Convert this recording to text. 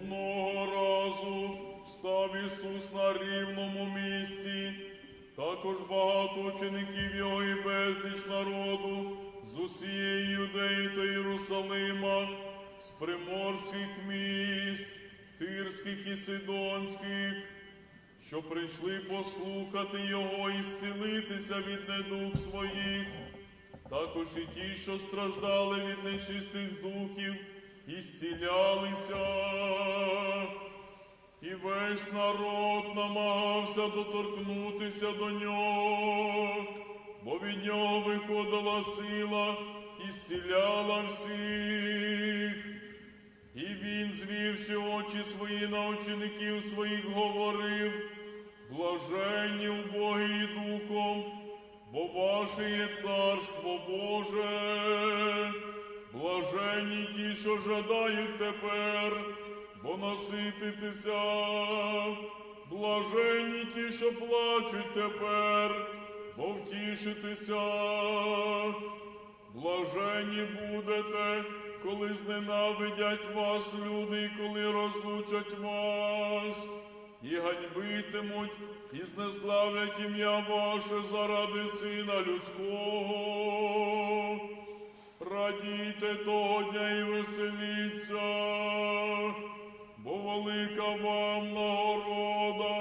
Одного разу став Ісус на рівному місці, також багато учеників його і безліч народу з усієї Юдеї та Єрусалима, з приморських місць, тирських і сидонських, що прийшли послухати Його і зцілитися від недуг своїх, також і ті, що страждали від нечистих духів, і зцілялися. І весь народ намагався доторкнутися до нього, бо від нього виходила сила і зціляла всіх. І він, звівши очі свої на учеників своїх, говорив, блаженні убогі духом, бо ваше є царство Боже, блаженні ті, що жадають тепер, бо насититися, блаженні ті, що плачуть тепер, бо втішитися. Блаженні будете, коли зненавидять вас люди, і коли розлучать вас, і ганьбитимуть, і знеславлять ім'я ваше заради Сина Людського. Радійте того дня і веселіться, бо велика вам нагорода.